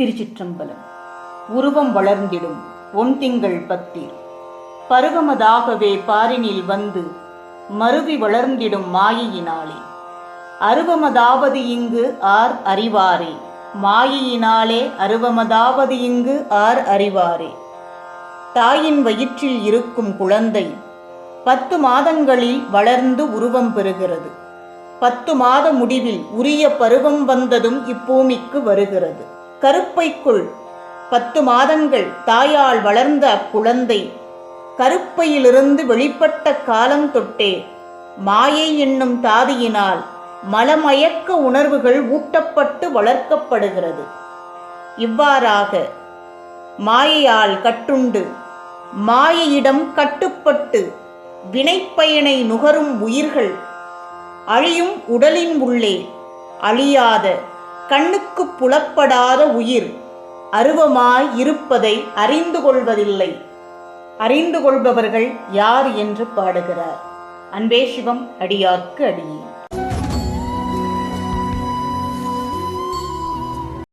திருச்சிற்றம்பலம். உருவம் வளர்ந்திடும் ஒன் திங்கள் பக்தி பருவமதாகவே பாரினில் வந்து மருவி வளர்ந்திடும் மாயையினாலே. அருவமதாவது இங்கு ஆர் அறிவாரே. மாயையினாலே அருவமதாவது இங்கு ஆர் அறிவாரே. தாயின் வயிற்றில் இருக்கும் குழந்தை பத்து மாதங்களில் வளர்ந்து உருவம் பெறுகிறது. பத்து மாத முடிவில் உரிய பருவம் வந்ததும் இப்பூமிக்கு வருகிறது. கருப்பைக்குள் பத்து மாதங்கள் தாயால் வளர்ந்த அக்குழந்தை. கருப்பையிலிருந்து வெளிப்பட்ட காலம் தொட்டே மாயை என்னும் தாதியினால் மலமயக்க உணர்வுகள் ஊட்டப்பட்டு வளர்க்கப்படுகிறது. இவ்வாறாக மாயையால் கட்டுண்டு மாயையிடம் கட்டுப்பட்டு வினைப்பயனை நுகரும் உயிர்கள் அழியும் உடலின் உள்ளே அழியாத கண்ணுக்கு புலப்படாத உயிர் அருவமாய் இருப்பதை அறிந்து கொள்வதில்லை. அறிந்து கொள்பவர்கள் யார் என்று பாடுகிறார். அன்பே சிவம் அடியார்க்கு அடியே.